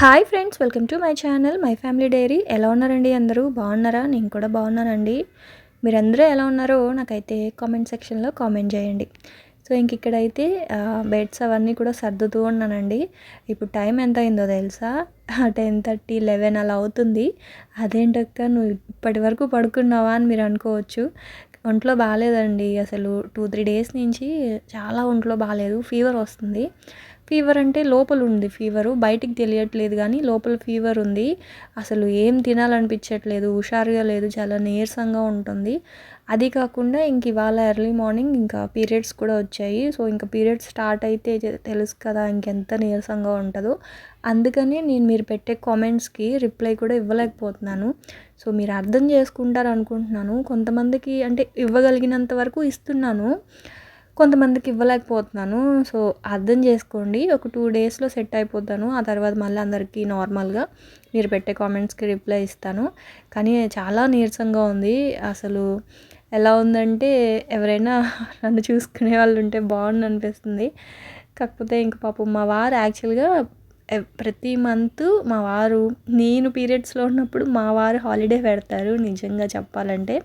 Hi friends welcome to my channel my family diary. ఎలా ఉన్నారండి అందరూ? బాగున్నారా? నేను కూడా బాగున్నానండి. మీరందరూ ఎలా ఉన్నారో నాకైతే కామెంట్ సెక్షన్లో కామెంట్ చేయండి. సో ఇంక ఇక్కడైతే బెడ్స్ అవన్నీ కూడా సర్దుతూ ఉన్నానండి. ఇప్పుడు టైం ఎంత అయిందో తెలుసా టెన్ థర్టీ లెవెన్ అలా అవుతుంది. అదేంటక్క నువ్వు ఇప్పటి వరకు పడుకున్నావా అని మీరు అనుకోవచ్చు. ఒంట్లో బాగాలేదండి. అసలు టూ త్రీ డేస్ నుంచి చాలా ఒంట్లో బాగాలేదు. ఫీవర్ వస్తుంది. ఫీవర్ అంటే లోపల ఉంది ఫీవరు బయటికి తెలియట్లేదు కానీ లోపల ఫీవర్ ఉంది. అసలు ఏం తినాలనిపించట్లేదు. హుషారుగా లేదు. చాలా నీరసంగా ఉంటుంది. అది కాకుండా ఇంక ఇవాళ ఎర్లీ మార్నింగ్ ఇంకా పీరియడ్స్ కూడా వచ్చాయి. సో ఇంకా పీరియడ్స్ స్టార్ట్ అయితే తెలుసు కదా ఇంకెంత నీరసంగా ఉంటుందో. అందుకని నేను మీరు పెట్టే కామెంట్స్కి రిప్లై కూడా ఇవ్వలేకపోతున్నాను. సో మీరు అర్థం చేసుకుంటారు అనుకుంటున్నాను కొంతమందికి అంటే ఇవ్వగలిగినంత వరకు ఇస్తున్నాను. కొంతమందికి ఇవ్వలేకపోతున్నాను. సో అర్థం చేసుకోండి. ఒక టూ డేస్లో సెట్ అయిపోతాను. ఆ తర్వాత మళ్ళీ అందరికీ నార్మల్గా మీరు పెట్టే కామెంట్స్కి రిప్లై ఇస్తాను. కానీ చాలా నీరసంగా ఉంది. అసలు ఎలా ఉందంటే ఎవరైనా నన్ను చూసుకునే వాళ్ళు ఉంటే బాగుండు అనిపిస్తుంది. కాకపోతే ఇంక పాపం మా వారు యాక్చువల్గా ప్రతి మంత్ మా వారు నేను పీరియడ్స్లో ఉన్నప్పుడు మా వారు హాలిడే పెడతారు. నిజంగా చెప్పాలంటే.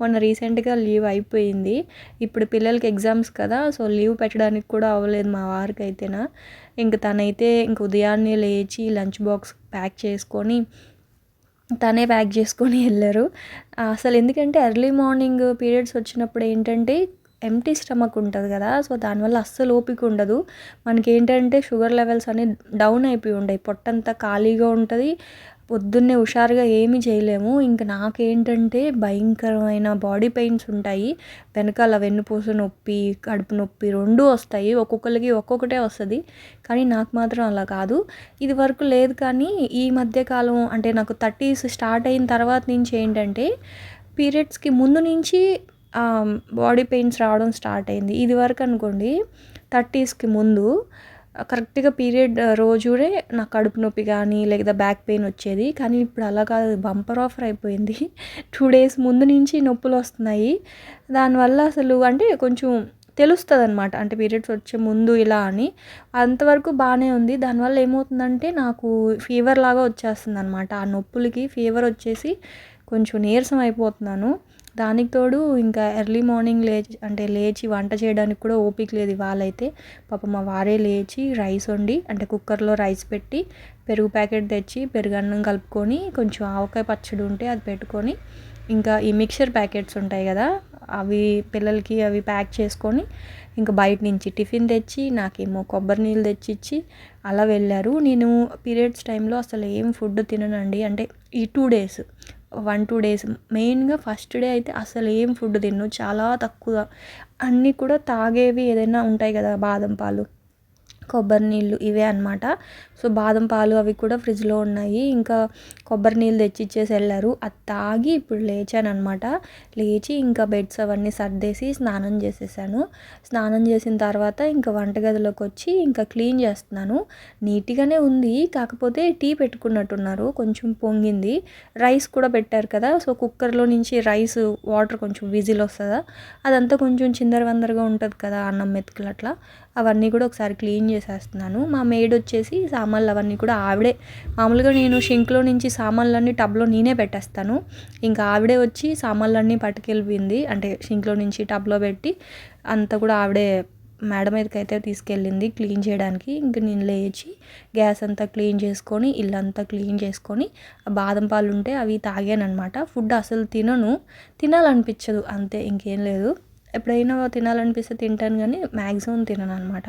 మొన్న రీసెంట్గా లీవ్ అయిపోయింది. ఇప్పుడు పిల్లలకి ఎగ్జామ్స్ కదా సో లీవ్ పెట్టడానికి కూడా అవ్వలేదు మా వారికి అయితేనా ఇంక తనైతే ఇంక ఉదయాన్నే లేచి లంచ్ బాక్స్ ప్యాక్ చేసుకొని తనే ప్యాక్ చేసుకొని వెళ్ళారు. అసలు ఎందుకంటే ఎర్లీ మార్నింగ్ పీరియడ్స్ వచ్చినప్పుడు ఏంటంటే ఎంటీ స్టమక్ ఉంటుంది కదా సో దానివల్ల అస్సలు ఓపిక ఉండదు. మనకి ఏంటంటే షుగర్ లెవెల్స్ అనేవి డౌన్ అయిపోయి ఉంటాయి. పొట్టంతా ఖాళీగా ఉంటుంది. పొద్దున్నే హుషారుగా ఏమి చేయలేము. ఇంకా నాకేంటంటే భయంకరమైన బాడీ పెయిన్స్ ఉంటాయి. వెనకాల వెన్నుపూస నొప్పి కడుపు నొప్పి రెండు వస్తాయి. ఒక్కొక్కరికి ఒక్కొక్కటే వస్తుంది. కానీ నాకు మాత్రం అలా కాదు. ఇది వరకు లేదు కానీ ఈ మధ్యకాలం అంటే నాకు థర్టీస్ స్టార్ట్ అయిన తర్వాత నుంచి ఏంటంటే పీరియడ్స్కి ముందు నుంచి బాడీ పెయిన్స్ రావడం స్టార్ట్ అయింది. ఇది వరకు అనుకోండి థర్టీస్కి ముందు కరెక్ట్గా పీరియడ్ రోజుడే నాకు కడుపు నొప్పి కానీ లేదా బ్యాక్ పెయిన్ వచ్చేది. కానీ ఇప్పుడు అలా కాదు. బంపర్ ఆఫర్ అయిపోయింది. టూ డేస్ ముందు నుంచి నొప్పులు వస్తున్నాయి. దానివల్ల అసలు అంటే కొంచెం తెలుస్తుంది అనమాట అంటే పీరియడ్స్ వచ్చే ముందు ఇలా అని. అంతవరకు బాగానే ఉంది. దానివల్ల ఏమవుతుందంటే నాకు ఫీవర్ లాగా వచ్చేస్తుంది అనమాట ఆ నొప్పులకి ఫీవర్ వచ్చేసి కొంచెం నీరసం అయిపోతున్నాను. దానికి తోడు ఇంకా ఎర్లీ మార్నింగ్ లేచి అంటే లేచి వంట చేయడానికి కూడా ఓపిక లేదు వాళ్ళైతే పాప మా వారే లేచి రైస్ వండి అంటే కుక్కర్లో రైస్ పెట్టి పెరుగు ప్యాకెట్ తెచ్చి పెరుగన్నం కలుపుకొని కొంచెం ఆవకాయ పచ్చడి ఉంటే అది పెట్టుకొని ఇంకా ఈ మిక్చర్ ప్యాకెట్స్ ఉంటాయి కదా అవి పిల్లలకి అవి ప్యాక్ చేసుకొని ఇంకా బయట నుంచి టిఫిన్ తెచ్చి నాకేమో కొబ్బరి నీళ్ళు తెచ్చిచ్చి అలా వెళ్ళారు. నేను పీరియడ్స్ టైంలో అసలు ఏం ఫుడ్ తిననండి. అంటే ఈ two days one two days. మెయిన్గా ఫస్ట్ డే అయితే అసలు ఏం ఫుడ్ తిన్ను చాలా తక్కువ. అన్నీ కూడా తాగేవి ఏదైనా ఉంటాయి కదా బాదం పాలు కొబ్బరి నీళ్ళు ఇవే అనమాట సో బాదం పాలు అవి కూడా ఫ్రిడ్జ్లో ఉన్నాయి. ఇంకా కొబ్బరి నీళ్ళు తెచ్చి ఇచ్చేసి వెళ్ళారు. అది తాగి ఇప్పుడు లేచాను లేచి ఇంకా బెడ్స్ అవన్నీ సర్దేసి స్నానం చేసేసాను. స్నానం చేసిన తర్వాత ఇంకా వంటగదిలోకి వచ్చి ఇంకా క్లీన్ చేస్తున్నాను. నీట్గానే ఉంది. కాకపోతే టీ పెట్టుకున్నట్టున్నారు. కొంచెం పొంగింది. రైస్ కూడా పెట్టారు కదా. సో కుక్కర్లో నుంచి రైస్ వాటర్ కొంచెం విజిల్ వస్తుందా? అదంతా కొంచెం చిందరవందరగా ఉంటుంది కదా అన్నం మెతుకులు అట్లా. అవన్నీ కూడా ఒకసారి క్లీన్ చేసేస్తున్నాను. మా మేడ్ వచ్చేసి సామాన్లు అవన్నీ కూడా ఆవిడే. మామూలుగా నేను షింక్లో నుంచి సామాన్లన్నీ టబ్లో నేనే పెట్టేస్తాను. ఇంకా ఆవిడే వచ్చి సామాన్లన్నీ పట్టుకెళ్ళింది. అంటే షింక్లో నుంచి టబ్లో పెట్టి అంతా కూడా ఆవిడే మేడ మీదకి అయితే తీసుకెళ్ళింది క్లీన్ చేయడానికి. ఇంక నేను లేచి గ్యాస్ అంతా క్లీన్ చేసుకొని ఇల్లంతా క్లీన్ చేసుకొని బాదం పాలు ఉంటే అవి తాగాను అనమాట ఫుడ్ అసలు తినను. తినాలనిపించదు. అంతే ఇంకేం లేదు. ఎప్పుడైనా తినాలనిపిస్తే తింటాను కానీ మ్యాక్సిమం తినను అనమాట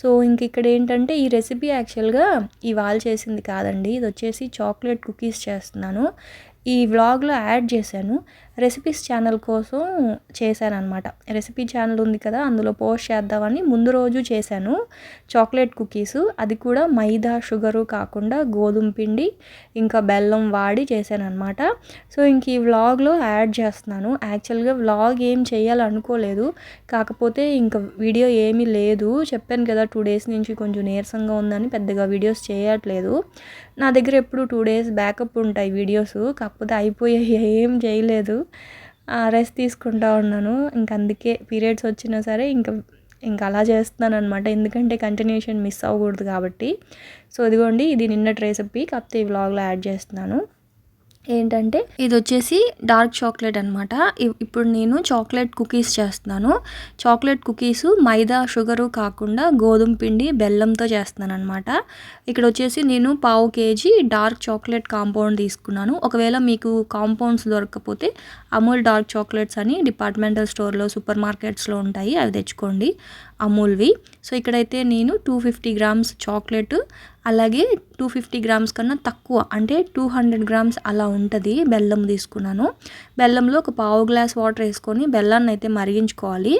సో ఇంక ఇక్కడ ఏంటంటే ఈ రెసిపీ యాక్చువల్గా ఇవాళ చేసింది కాదండి. ఇది వచ్చేసి చాక్లెట్ కుకీస్ చేస్తున్నాను. ఈ వ్లాగ్లో యాడ్ చేశాను. రెసిపీస్ ఛానల్ కోసం చేశాను రెసిపీ ఛానల్ ఉంది కదా అందులో పోస్ట్ చేద్దామని ముందు రోజు చేశాను. చాక్లెట్ కుకీస్ అది కూడా మైదా షుగరు కాకుండా గోధుమ పిండి ఇంకా బెల్లం వాడి చేశాను అనమాట సో ఇంక ఈ వ్లాగ్లో యాడ్ చేస్తున్నాను. యాక్చువల్గా వ్లాగ్ ఏం చేయాలనుకోలేదు. కాకపోతే ఇంకా వీడియో ఏమీ లేదు. చెప్పాను కదా టూ డేస్ నుంచి కొంచెం నీరసంగా ఉందని పెద్దగా వీడియోస్ చేయట్లేదు. నా దగ్గర ఎప్పుడు టూ డేస్ బ్యాకప్ ఉంటాయి వీడియోస్. కాకపోతే అయిపోయాయి. ఏం చేయలేదు. రెస్ట్ తీసుకుంటా ఉన్నాను. ఇంక అందుకే పీరియడ్స్ వచ్చినా సరే ఇంకా ఇంకా అలా చేస్తున్నాను అనమాట ఎందుకంటే కంటిన్యూషన్ మిస్ అవ్వకూడదు కాబట్టి. సో ఇదిగోండి ఇది నిన్నటి రెసిపీ కాకపోతే ఈ వ్లాగ్లో యాడ్ చేస్తున్నాను. ఏంటంటే ఇది వచ్చేసి డార్క్ చాక్లెట్ అనమాట ఇప్పుడు నేను చాక్లెట్ కుకీస్ చేస్తున్నాను. చాక్లెట్ కుకీస్ మైదా షుగరు కాకుండా గోధుమ పిండి బెల్లంతో చేస్తున్నాను అనమాట ఇక్కడ వచ్చేసి నేను పావు కేజీ డార్క్ చాక్లెట్ కాంపౌండ్ తీసుకున్నాను. ఒకవేళ మీకు కాంపౌండ్స్ దొరకకపోతే అమూల్ డార్క్ చాక్లెట్స్ అని డిపార్ట్మెంటల్ స్టోర్లో సూపర్ మార్కెట్స్లో ఉంటాయి. అవి తెచ్చుకోండి. అమూల్వి. సో ఇక్కడైతే నేను టూ ఫిఫ్టీ గ్రామ్స్ చాక్లెట్ అలాగే టూ ఫిఫ్టీ గ్రామ్స్ కన్నా తక్కువ అంటే టూ హండ్రెడ్ గ్రామ్స్ అలా ఉంటుంది బెల్లం తీసుకున్నాను. బెల్లంలో ఒక పావు గ్లాస్ వాటర్ వేసుకొని బెల్లాన్ని అయితే మరిగించుకోవాలి.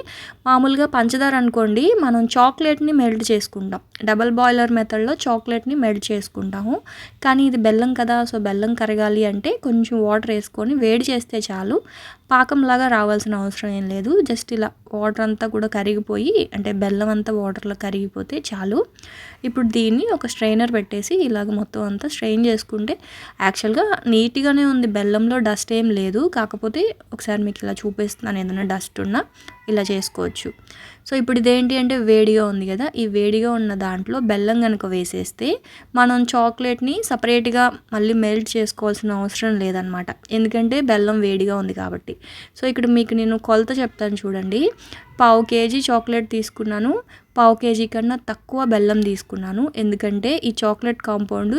మామూలుగా పంచదార అనుకోండి మనం చాక్లెట్ని మెల్ట్ చేసుకుంటాం. డబల్ బాయిలర్ మెథడ్లో చాక్లెట్ని మెల్ట్ చేసుకుంటాము. కానీ ఇది బెల్లం కదా సో బెల్లం కరగాలి అంటే కొంచెం వాటర్ వేసుకొని వేడి చేస్తే చాలు. పాకంలాగా రావాల్సిన అవసరం ఏం లేదు. జస్ట్ ఇలా వాటర్ అంతా కూడా కరిగిపోయి అంటే బెల్లం అంతా వాటర్లో కరిగిపోతే చాలు. ఇప్పుడు దీన్ని ఒక స్ట్రైనర్ పెట్టేసి ఇలాగ మొత్తం అంతా స్ట్రెయిన్ చేసుకుంటే యాక్చువల్గా నీట్గానే ఉంది. బెల్లంలో డస్ట్ ఏం లేదు. కాకపోతే ఒకసారి మీకు ఇలా చూపిస్తున్నాను ఏదైనా డస్ట్ ఉన్నా ఇలా చేసుకోవచ్చు. సో ఇప్పుడు ఇదేంటి అంటే వేడిగా ఉంది కదా ఈ వేడిగా ఉన్న దాంట్లో బెల్లం కనుక వేసేస్తే మనం చాక్లెట్ని సపరేట్గా మళ్ళీ మెల్ట్ చేసుకోవాల్సిన అవసరం లేదనమాట ఎందుకంటే బెల్లం వేడిగా ఉంది కాబట్టి. సో ఇక్కడ మీకు నేను కొలత చెప్తాను చూడండి. పావు కేజీ చాక్లెట్ తీసుకున్నాను. పావు కేజీ కన్నా తక్కువ బెల్లం తీసుకున్నాను. ఎందుకంటే ఈ చాక్లెట్ కాంపౌండ్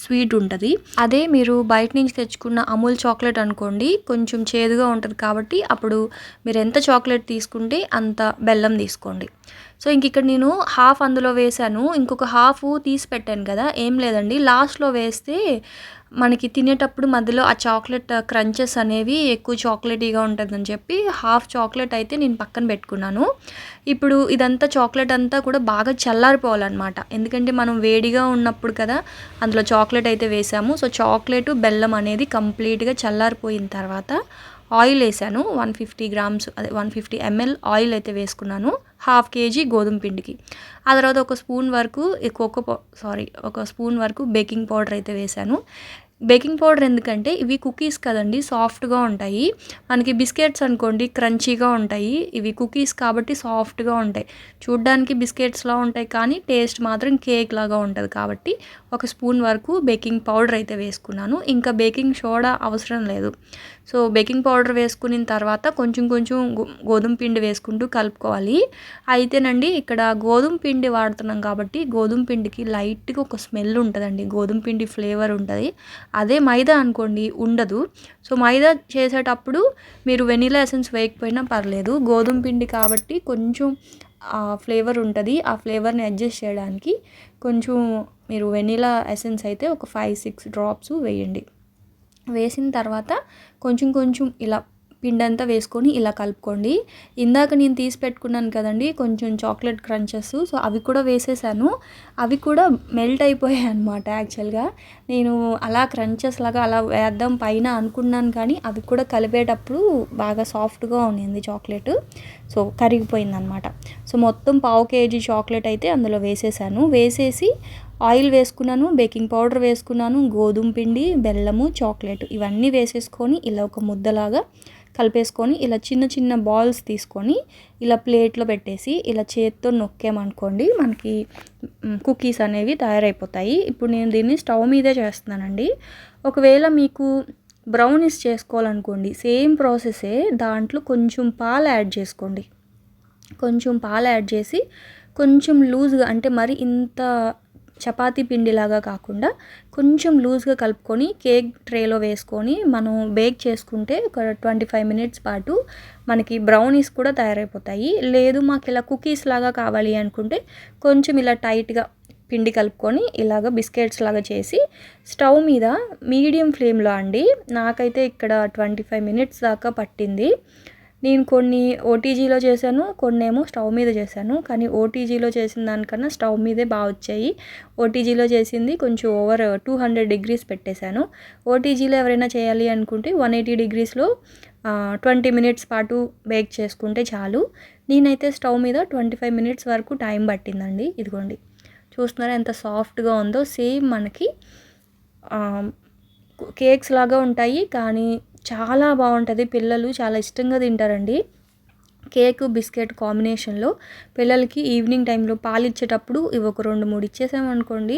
స్వీట్ ఉంటుంది. అదే మీరు బయట నుంచి తెచ్చుకున్న అమూల్ చాక్లెట్ అనుకోండి కొంచెం చేదుగా ఉంటుంది కాబట్టి అప్పుడు మీరు ఎంత చాక్లెట్ తీసుకుంటే అంత బెల్లం తీసుకోండి. సో ఇంక ఇక్కడ నేను హాఫ్ అందులో వేసాను ఇంకొక హాఫ్ తీసి పెట్టాను కదా ఏం లేదండి. లాస్ట్లో వేస్తే మనకి తినేటప్పుడు మధ్యలో ఆ చాక్లెట్ క్రంచెస్ అనేవి ఎక్కువ చాక్లెటీగా ఉంటుందని చెప్పి హాఫ్ చాక్లెట్ అయితే నేను పక్కన పెట్టుకున్నాను. ఇప్పుడు ఇదంతా చాక్లెట్ అంతా కూడా బాగా చల్లారిపోవాలన్నమాట. ఎందుకంటే మనం వేడిగా ఉన్నప్పుడు కదా అందులో చాక్లెట్ అయితే వేసాము. సో చాక్లెట్ బెల్లం అనేది కంప్లీట్గా చల్లారిపోయిన తర్వాత ఆయిల్ వేసాను. వన్ ఫిఫ్టీ గ్రామ్స్ అదే వన్ ఫిఫ్టీ ఎంఎల్ ఆయిల్ అయితే వేసుకున్నాను. హాఫ్ కేజీ గోధుమ పిండికి. ఆ తర్వాత ఒక స్పూన్ వరకు కోకో సారీ ఒక స్పూన్ వరకు బేకింగ్ పౌడర్ అయితే వేసాను. బేకింగ్ పౌడర్ ఎందుకంటే ఇవి కుకీస్ కదండి సాఫ్ట్గా ఉంటాయి. మనకి బిస్కెట్స్ అనుకోండి క్రంచీగా ఉంటాయి. ఇవి కుకీస్ కాబట్టి సాఫ్ట్గా ఉంటాయి. చూడ్డానికి బిస్కెట్స్లా ఉంటాయి కానీ టేస్ట్ మాత్రం కేక్ లాగా ఉంటుంది కాబట్టి ఒక స్పూన్ వరకు బేకింగ్ పౌడర్ అయితే వేసుకున్నాను. ఇంకా బేకింగ్ సోడా అవసరం లేదు. సో బేకింగ్ పౌడర్ వేసుకున్న తర్వాత కొంచెం కొంచెం గోధుమ పిండి వేసుకుంటూ కలుపుకోవాలి. అయితేనండి ఇక్కడ గోధుమ పిండి వాడుతున్నాం కాబట్టి గోధుమ పిండికి లైట్గా ఒక స్మెల్ ఉంటుందండి. గోధుమ పిండి ఫ్లేవర్ ఉంటుంది. అదే మైదా అనుకోండి ఉండదు. సో మైదా చేసేటప్పుడు మీరు వెనీలా ఎసెన్స్ వేయకపోయినా పర్లేదు. గోధుమ పిండి కాబట్టి కొంచెం ఫ్లేవర్ ఉంటుంది. ఆ ఫ్లేవర్ని అడ్జస్ట్ చేయడానికి కొంచెం మీరు వెనీలా ఎసెన్స్ అయితే ఒక ఫైవ్ సిక్స్ డ్రాప్స్ వేయండి. వేసిన తర్వాత కొంచెం కొంచెం ఇలా పిండి అంతా వేసుకొని ఇలా కలుపుకోండి. ఇందాక నేను తీసి పెట్టుకున్నాను కదండి కొంచెం చాక్లెట్ క్రంచెస్. సో అవి కూడా వేసేసాను. అవి కూడా మెల్ట్ అయిపోయాయి అనమాట యాక్చువల్గా. నేను అలా క్రంచెస్ లాగా అలా వేద్దాం పైన అనుకున్నాను కానీ అవి కూడా కలిపేటప్పుడు బాగా సాఫ్ట్గా ఉండింది చాక్లెట్. సో కరిగిపోయింది అనమాట సో మొత్తం పావు కేజీ చాక్లెట్ అయితే అందులో వేసేసాను. వేసేసి ఆయిల్ వేసుకున్నాను బేకింగ్ పౌడర్ వేసుకున్నాను గోధుమ పిండి బెల్లము చాక్లెట్ ఇవన్నీ వేసేసుకొని ఇలా ఒక ముద్దలాగా కలిపేసుకొని ఇలా చిన్న చిన్న బాల్స్ తీసుకొని ఇలా ప్లేట్లో పెట్టేసి ఇలా చేత్తో నొక్కామనుకోండి మనకి కుకీస్ అనేవి తయారైపోతాయి. ఇప్పుడు నేను దీన్ని స్టవ్ మీదే చేస్తున్నానండి. ఒకవేళ మీకు బ్రౌనీస్ చేసుకోవాలనుకోండి సేమ్ ప్రాసెసే దాంట్లో కొంచెం పాలు యాడ్ చేసుకోండి. కొంచెం పాలు యాడ్ చేసి కొంచెం లూజ్గా అంటే మరి ఇంత చపాతీ పిండిలాగా కాకుండా కొంచెం లూజ్గా కలుపుకొని కేక్ ట్రేలో వేసుకొని మనం బేక్ చేసుకుంటే ఒక ట్వంటీ ఫైవ్ మినిట్స్ పాటు మనకి బ్రౌనీస్ కూడా తయారైపోతాయి. లేదు మాకు ఇలా కుకీస్ లాగా కావాలి అనుకుంటే కొంచెం ఇలా టైట్గా పిండి కలుపుకొని ఇలాగ బిస్కెట్స్ లాగా చేసి స్టవ్ మీద మీడియం ఫ్లేమ్లో అండి. నాకైతే ఇక్కడ ట్వంటీ ఫైవ్ మినిట్స్ దాకా పట్టింది. నేను కొన్ని ఓటీజీలో చేశాను కొన్ని ఏమో స్టవ్ మీద చేశాను. కానీ ఓటీజీలో చేసిన దానికన్నా స్టవ్ మీదే బాగా వచ్చాయి. ఓటీజీలో చేసింది కొంచెం ఓవర్ టూ హండ్రెడ్ డిగ్రీస్ పెట్టేశాను. ఓటీజీలో ఎవరైనా చేయాలి అనుకుంటే వన్ ఎయిటీ డిగ్రీస్లో ట్వంటీ మినిట్స్ పాటు బేక్ చేసుకుంటే చాలు. నేనైతే స్టవ్ మీద ట్వంటీ ఫైవ్ మినిట్స్ వరకు టైం పట్టిందండి. ఇదిగోండి. చూస్తున్నారా ఎంత సాఫ్ట్గా ఉందో. సేమ్ మనకి కేక్స్ లాగా ఉంటాయి. కానీ చాలా బాగుంటుంది. పిల్లలు చాలా ఇష్టంగా తింటారండి. కేక్ బిస్కెట్ కాంబినేషన్లో పిల్లలకి ఈవినింగ్ టైంలో పాలు ఇచ్చేటప్పుడు ఇవి ఒక రెండు మూడు ఇచ్చేసామనుకోండి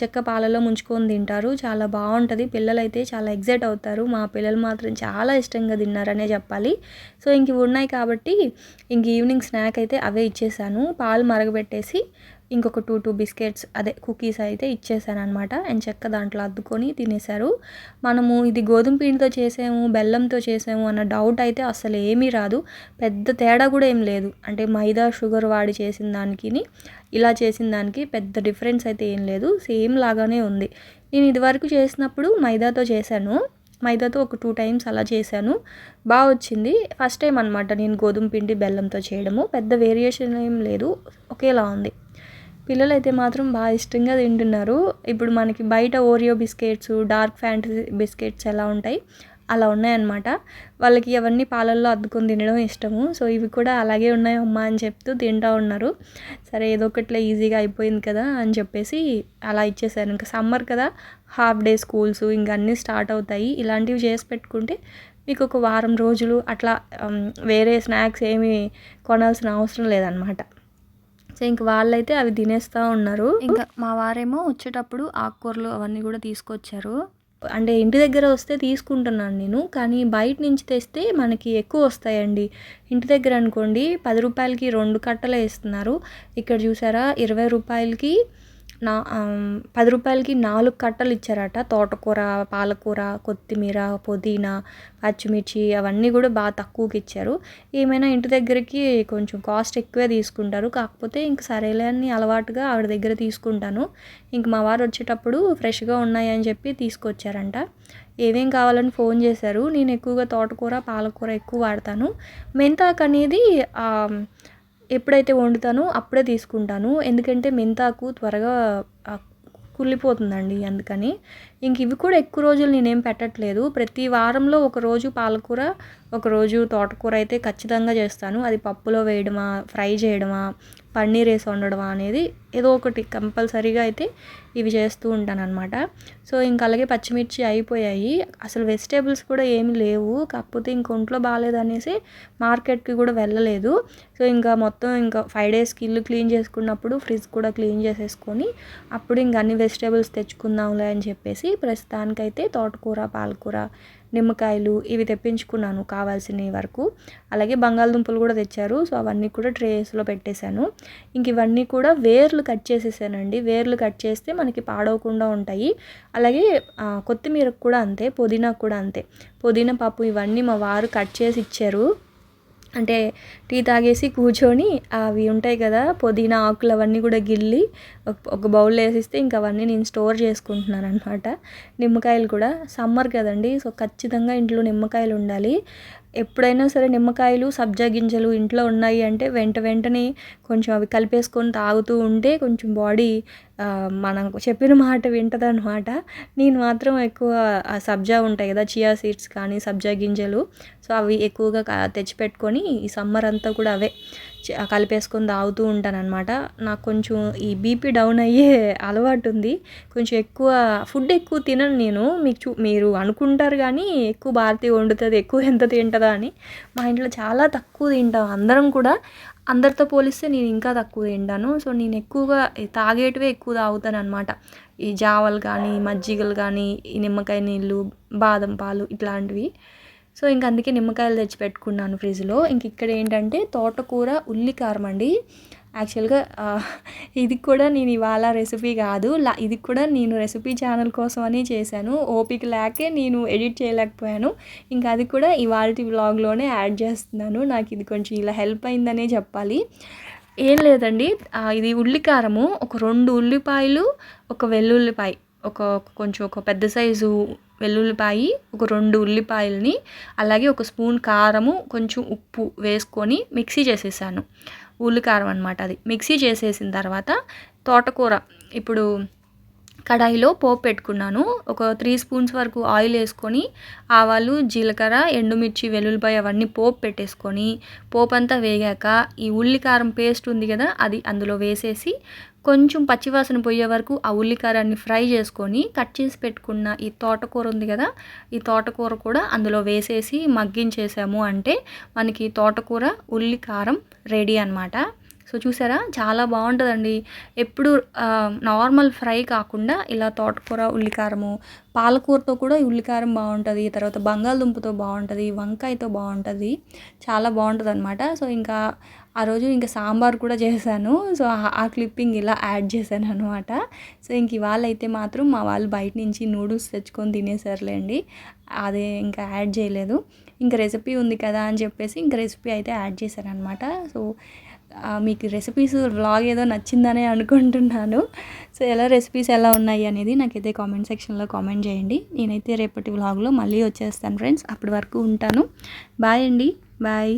చెక్క పాలలో ముంచుకొని తింటారు. చాలా బాగుంటుంది. పిల్లలు అయితే చాలా ఎగ్జైట్ అవుతారు. మా పిల్లలు మాత్రం చాలా ఇష్టంగా తిన్నారనే చెప్పాలి. సో ఇంక ఉన్నాయి కాబట్టి ఇంక ఈవినింగ్ స్నాక్ అయితే అవే ఇచ్చేసాను. పాలు మరగబెట్టేసి ఇంకొక టూ టూ బిస్కెట్స్ అదే కుకీస్ అయితే ఇచ్చేసాను అనమాట అండ్ చెక్క దాంట్లో అద్దుకొని తినేశారు. మనము ఇది గోధుమ పిండితో చేసాము బెల్లంతో చేసాము అన్న డౌట్ అయితే అసలు ఏమీ రాదు. పెద్ద తేడా కూడా ఏం లేదు. అంటే మైదా షుగర్ వాడి చేసిన దానికి ఇలా చేసిన దానికి పెద్ద డిఫరెన్స్ అయితే ఏం లేదు. సేమ్ లాగానే ఉంది. నేను ఇదివరకు చేసినప్పుడు మైదాతో చేశాను. మైదాతో ఒక టూ టైమ్స్ అలా చేశాను. బాగా వచ్చింది. ఫస్ట్ టైం అనమాట నేను గోధుమ పిండి బెల్లంతో చేయడము. పెద్ద వేరియేషన్ ఏం లేదు. ఒకేలా ఉంది. పిల్లలు అయితే మాత్రం బాగా ఇష్టంగా తింటున్నారు. ఇప్పుడు మనకి బయట Oreo biscuits Dark Fantasy biscuits ఎలా ఉంటాయి అలా ఉన్నాయన్నమాట. వాళ్ళకి అవన్నీ పాలల్లో అద్దుకొని తినడం ఇష్టము. సో ఇవి కూడా అలాగే ఉన్నాయి అమ్మా అని చెప్తూ తింటూ ఉన్నారు. సరే ఏదో ఒకట్లే ఈజీగా అయిపోయింది కదా అని చెప్పేసి అలా ఇచ్చేసాను ఇంకా సమ్మర్ కదా హాఫ్ డే స్కూల్స్ ఇంకా అన్నీ స్టార్ట్ అవుతాయి. ఇలాంటివి చేసి పెట్టుకుంటే మీకు ఒక వారం రోజులు అట్లా వేరే స్నాక్స్ ఏమి కొనాల్సిన అవసరం లేదనమాట సో ఇంక వాళ్ళైతే అవి తినేస్తూ ఉన్నారు. ఇంకా మా వారేమో వచ్చేటప్పుడు ఆకుకూరలు అవన్నీ కూడా తీసుకొచ్చారు. అంటే ఇంటి దగ్గర వస్తే తీసుకుంటున్నాను నేను కానీ బయట నుంచి తెస్తే మనకి ఎక్కువ వస్తాయండి. ఇంటి దగ్గర అనుకోండి పది రూపాయలకి రెండు కట్టలు వేస్తున్నారు. ఇక్కడ చూసారా ఇరవై రూపాయలకి నా పది రూపాయలకి నాలుగు కట్టలు ఇచ్చారట. తోటకూర పాలకూర కొత్తిమీర పుదీనా పచ్చిమిర్చి అవన్నీ కూడా బాగా తక్కువకి ఇచ్చారు. ఏమైనా ఇంటి దగ్గరికి కొంచెం కాస్ట్ ఎక్కువే తీసుకుంటారు. కాకపోతే ఇంక సరేలే అని అలవాటుగా ఆవిడ దగ్గర తీసుకుంటాను. ఇంక మా వారు వచ్చేటప్పుడు ఫ్రెష్గా ఉన్నాయని చెప్పి తీసుకొచ్చారంట. ఏమేం కావాలని ఫోన్ చేశారు. నేను ఎక్కువగా తోటకూర పాలకూర ఎక్కువ వాడతాను. మెంతాకు అనేది ఎప్పుడైతే వండుతానో అప్పుడే తీసుకుంటాను. ఎందుకంటే మెంతాకు త్వరగా కుళ్ళిపోతుందండి అందుకని. ఇంక ఇవి కూడా ఎక్కువ రోజులు నేనేం పెట్టట్లేదు. ప్రతి వారంలో ఒక రోజు పాలకూర ఒకరోజు తోటకూర అయితే ఖచ్చితంగా చేస్తాను. అది పప్పులో వేయడమా ఫ్రై చేయడమా పన్నీర్ వేసి వండడమా అనేది ఏదో ఒకటి కంపల్సరీగా అయితే ఇవి చేస్తూ ఉంటాను అనమాట సో ఇంకా అలాగే పచ్చిమిర్చి అయిపోయాయి. అసలు వెజిటేబుల్స్ కూడా ఏమి లేవు. కాకపోతే ఇంక ఒంట్లో బాగాలేదనేసి మార్కెట్కి కూడా వెళ్ళలేదు. సో ఇంకా మొత్తం ఇంకా ఫైవ్ డేస్కి ఇల్లు క్లీన్ చేసుకున్నప్పుడు ఫ్రిడ్జ్ కూడా క్లీన్ చేసేసుకొని అప్పుడు ఇంక అన్ని వెజిటేబుల్స్ తెచ్చుకుందాంలే అని చెప్పేసి ప్రస్తుతానికైతే తోటకూర పాలకూర నిమ్మకాయలు ఇవి తెప్పించుకున్నాను కావాల్సినవి వరకు. అలాగే బంగాళదుంపలు కూడా తెచ్చారు. సో అవన్నీ కూడా ట్రేస్లో పెట్టేశాను. ఇంక ఇవన్నీ కూడా వేర్లు కట్ చేసేసానండి. వేర్లు కట్ చేస్తే మనకి పాడవకుండా ఉంటాయి. అలాగే కొత్తిమీర కూడా అంతే పుదీనా కూడా అంతే. పుదీనా పప్పు ఇవన్నీ మా వారు కట్ చేసి ఇచ్చారు. అంటే టీ తాగేసి కూర్చొని అవి ఉంటాయి కదా పుదీనా ఆకులు అవన్నీ కూడా గిల్లి ఒక బౌల్ వేసిస్తే ఇంకా అవన్నీ నేను స్టోర్ చేసుకుంటున్నాను అనమాట నిమ్మకాయలు కూడా సమ్మర్ కదండి సో ఖచ్చితంగా ఇంట్లో నిమ్మకాయలు ఉండాలి. ఎప్పుడైనా సరే నిమ్మకాయలు సబ్జా గింజలు ఇంట్లో ఉన్నాయి అంటే వెంట వెంటనే కొంచెం అవి కలిపేసుకొని తాగుతూ ఉంటే కొంచెం బాడీ మనం చెప్పిన మాట వింటుంది నేను మాత్రం ఎక్కువ సబ్జా ఉంటాయి కదా చియా సీడ్స్ కానీ సబ్జా గింజలు సో అవి ఎక్కువగా తెచ్చిపెట్టుకొని ఈ సమ్మర్ అంతా కూడా అవే కలిపేసుకొని తాగుతూ ఉంటాను అనమాట నాకు కొంచెం ఈ బీపీ డౌన్ అయ్యే అలవాటు ఉంది. కొంచెం ఎక్కువ ఫుడ్ ఎక్కువ తినను నేను. మీకు చూ మీరు అనుకుంటారు కానీ ఎక్కువ భారతీయ వండుతుంది ఎక్కువ ఎంత తింటుంది అని మా ఇంట్లో చాలా తక్కువ తింటాం. అందరం కూడా అందరితో పోలిస్తే నేను ఇంకా తక్కువ తింటాను. సో నేను ఎక్కువగా తాగేటివే ఎక్కువ తాగుతాను అనమాట ఈ జావలు కానీ మజ్జిగలు కానీ ఈ నిమ్మకాయ నీళ్ళు బాదం పాలు ఇట్లాంటివి. సో ఇంక అందుకే నిమ్మకాయలు తెచ్చి పెట్టుకున్నాను ఫ్రిడ్జ్లో. ఇంక ఇక్కడ ఏంటంటే తోటకూర ఉల్లి కారం అండి. యాక్చువల్గా ఇది కూడా నేను ఇవాళ రెసిపీ కాదు. ఇది కూడా నేను రెసిపీ ఛానల్ కోసం అని చేశాను. ఓపిక లేకే నేను ఎడిట్ చేయలేకపోయాను. ఇంకా అది కూడా ఇవాళ వ్లాగ్లోనే యాడ్ చేస్తున్నాను. నాకు ఇది కొంచెం ఇలా హెల్ప్ అయిందనే చెప్పాలి. ఏం లేదండి. ఇది ఉల్లికారము. ఒక రెండు ఉల్లిపాయలు ఒక వెల్లుల్లిపాయ. ఒక కొంచెం ఒక పెద్ద సైజు వెల్లుల్లిపాయి ఒక రెండు ఉల్లిపాయలని అలాగే ఒక స్పూన్ కారము కొంచెం ఉప్పు వేసుకొని మిక్సీ చేసేసాను. ఉల్లికారం అనమాట అది. మిక్సీ చేసేసిన తర్వాత తోటకూర. ఇప్పుడు కడాయిలో పోపు పెట్టుకున్నాను. ఒక త్రీ స్పూన్స్ వరకు ఆయిల్ వేసుకొని ఆవాలు జీలకర్ర ఎండుమిర్చి వెల్లుల్లిపాయ అవన్నీ పోపు పెట్టేసుకొని పోపు అంతా వేగాక ఈ ఉల్లికారం పేస్ట్ ఉంది కదా అది అందులో వేసేసి కొంచెం పచ్చివాసన పోయే వరకు ఆ ఉల్లికారాన్ని ఫ్రై చేసుకొని కట్ చేసి పెట్టుకున్న ఈ తోటకూర ఉంది కదా ఈ తోటకూర కూడా అందులో వేసేసి మగ్గించేసాము అంటే మనకి తోటకూర ఉల్లి కారం రెడీ అనమాట సో చూసారా? చాలా బాగుంటుందండి. ఎప్పుడు నార్మల్ ఫ్రై కాకుండా ఇలా తోటకూర ఉల్లికారము పాలకూరతో కూడా ఉల్లికారం బాగుంటుంది తర్వాత బంగాళదుంపతో బాగుంటుంది వంకాయతో బాగుంటుంది. చాలా బాగుంటుంది అనమాట సో ఇంకా ఆ రోజు ఇంకా సాంబార్ కూడా చేశాను. సో ఆ క్లిప్పింగ్ ఇలా యాడ్ చేశాను అనమాట సో ఇంక ఇవాళ అయితే మాత్రం మా వాళ్ళు బయట నుంచి నూడిల్స్ తెచ్చుకొని తినేసారులేండి. అదే ఇంకా యాడ్ చేయలేదు. ఇంకా రెసిపీ ఉంది కదా అని చెప్పేసి ఇంకా రెసిపీ అయితే యాడ్ చేశాను అనమాట సో మీకు రెసిపీస్ వ్లాగ్ ఏదో నచ్చిందనే అనుకుంటున్నాను. సో ఎలా రెసిపీస్ ఎలా ఉన్నాయి అనేది నాకైతే కామెంట్ సెక్షన్లో కామెంట్ చేయండి. నేనైతే రేపటి వ్లాగ్లో మళ్ళీ వచ్చేస్తాను ఫ్రెండ్స్ అప్పటి వరకు ఉంటాను. బాయ్ అండి. బాయ్